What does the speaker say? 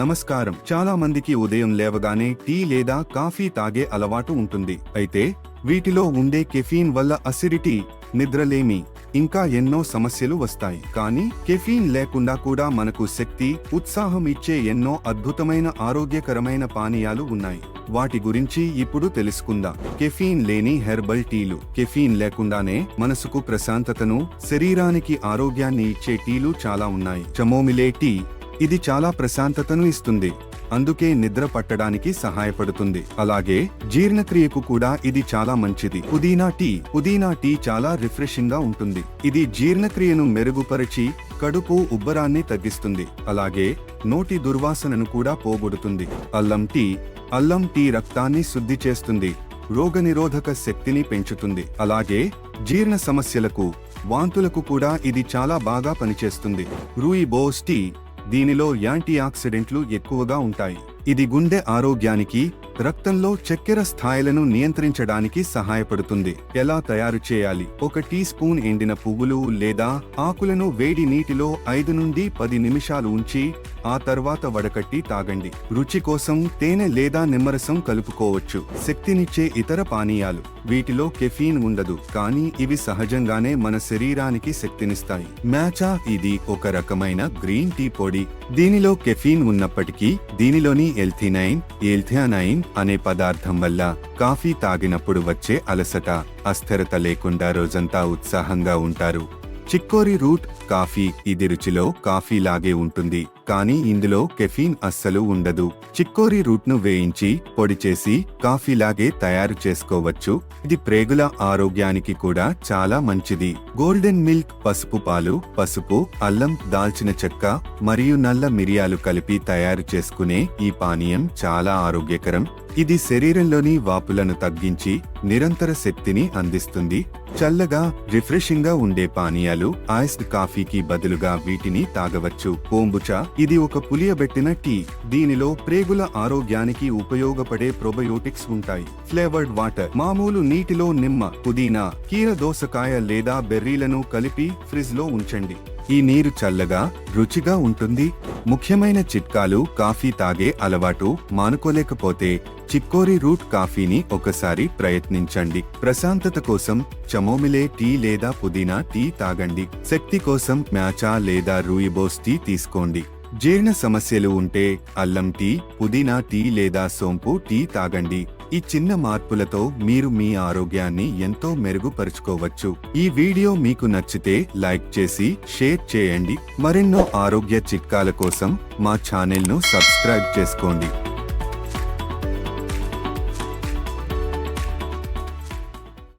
నమస్కారం. చాలా మందికి ఉదయం లేవగానే టీ లేదా కాఫీ తాగే అలవాటు ఉంటుంది. అయితే వీటిలో ఉండే కెఫీన్ వల్ల అసిడిటీ నిద్రలేమి ఇంకా ఎన్నో సమస్యలు వస్తాయి. కానీ కెఫీన్ లేకుండా కూడా మనకు శక్తి ఉత్సాహం ఇచ్చే ఎన్నో అద్భుతమైన ఆరోగ్యకరమైన పానీయాలు ఉన్నాయి. వాటి గురించి ఇప్పుడు తెలుసుకుందాం. కెఫీన్ లేని హెర్బల్ టీలు. కెఫీన్ లేకుండానే మనసుకు ప్రశాంతతను శరీరానికి ఆరోగ్యాన్ని ఇచ్చే టీలు చాలా ఉన్నాయి. చమోమిలే టీ ఇది చాలా ప్రశాంతతను ఇస్తుంది. అందుకే నిద్ర పట్టడానికి సహాయపడుతుంది. అలాగే జీర్ణక్రియకు కూడా ఇది చాలా మంచిది. పుదీనా టీ. పుదీనా టీ చాలా రిఫ్రెషింగ్గా ఉంటుంది. ఇది జీర్ణక్రియను మెరుగుపరిచి కడుపు ఉబ్బరాన్ని తగ్గిస్తుంది. అలాగే నోటి దుర్వాసనను కూడా పోగొడుతుంది. అల్లం టీ. అల్లం టీ రక్తాన్ని శుద్ధి చేస్తుంది. రోగనిరోధక శక్తిని పెంచుతుంది. అలాగే జీర్ణ సమస్యలకు వాంతులకు కూడా ఇది చాలా బాగా పనిచేస్తుంది. Rooibos tea. దీనిలో యాంటీ ఆక్సిడెంట్లు ఎక్కువగా ఉంటాయి. ఇది గుండె ఆరోగ్యానికి రక్తంలో చక్కెర స్థాయిలను నియంత్రించడానికి సహాయపడుతుంది. ఎలా తయారు చేయాలి? ఒక టీ స్పూన్ ఎండిన పువ్వులు లేదా ఆకులను వేడి నీటిలో ఐదు నుండి పది నిమిషాలు ఉంచి ఆ తర్వాత వడకట్టి తాగండి. రుచి కోసం తేనె లేదా నిమ్మరసం కలుపుకోవచ్చు. శక్తినిచ్చే ఇతర పానీయాలు. వీటిలో కెఫీన్ ఉండదు. కానీ ఇవి సహజంగానే మన శరీరానికి శక్తినిస్తాయి. మ్యాచా ఇది ఒక రకమైన గ్రీన్ టీ పొడి. దీనిలో కెఫీన్ ఉన్నప్పటికీ దీనిలోని ఎల్థినైన్ ఎల్థియానైన్ అనే పదార్థం వల్ల కాఫీ తాగినప్పుడు వచ్చే అలసట అస్థిరత లేకుండా రోజంతా ఉత్సాహంగా ఉంటారు. చిక్కోరి రూట్ కాఫీ ఇది రుచిలో కాఫీ లాగే ఉంటుంది కానీ ఇందులో కెఫీన్ అస్సలు ఉండదు. చిక్కోరి రూట్ను వేయించి పొడి చేసి కాఫీ లాగే తయారు చేసుకోవచ్చు. ఇది ప్రేగుల ఆరోగ్యానికి కూడా చాలా మంచిది. గోల్డెన్ మిల్క్ పసుపు పాలు పసుపు అల్లం దాల్చిన చెక్క మరియు నల్ల మిరియాలు కలిపి తయారు చేసుకునే ఈ పానీయం చాలా ఆరోగ్యకరం. ఇది శరీరంలోని వాపులను తగ్గించి నిరంతర శక్తిని అందిస్తుంది. చల్లగా రిఫ్రెషింగ్గా ఉండే పానీయాలు ఐస్డ్ కాఫీకి బదులుగా వీటిని తాగవచ్చు. కోంబుచా ఇది ఒక పులియబెట్టిన టీ. దీనిలో ప్రేగుల ఆరోగ్యానికి ఉపయోగపడే ప్రొబయోటిక్స్ ఉంటాయి. ఫ్లేవర్డ్ వాటర్ మామూలు నీటిలో నిమ్మ పుదీనా కీర దోసకాయ లేదా బెర్రీలను కలిపి ఫ్రిజ్లో ఉంచండి. ఈ నీరు చల్లగా రుచిగా ఉంటుంది. ముఖ్యమైన చిట్కాలు కాఫీ తాగే అలవాటు మానుకోలేకపోతే చిక్కోరి రూట్ కాఫీని ఒకసారి ప్రయత్నించండి. ప్రశాంతత కోసం చమోమిలే టీ లేదా పుదీనా టీ తాగండి. శక్తి కోసం మ్యాచా లేదా రూయిబోస్ టీ తీసుకోండి. జీర్ణ సమస్యలు ఉంటే అల్లం టీ పుదీనా టీ లేదా సోంపు టీ తాగండి. ఈ చిన్న మార్పులతో మీరు మీ ఆరోగ్యాన్ని ఎంతో మెరుగుపరుచుకోవచ్చు. ఈ వీడియో మీకు నచ్చితే లైక్ చేసి షేర్ చేయండి. మరెన్నో ఆరోగ్య చిట్కాల కోసం మా ఛానల్ను సబ్స్క్రైబ్ చేసుకోండి.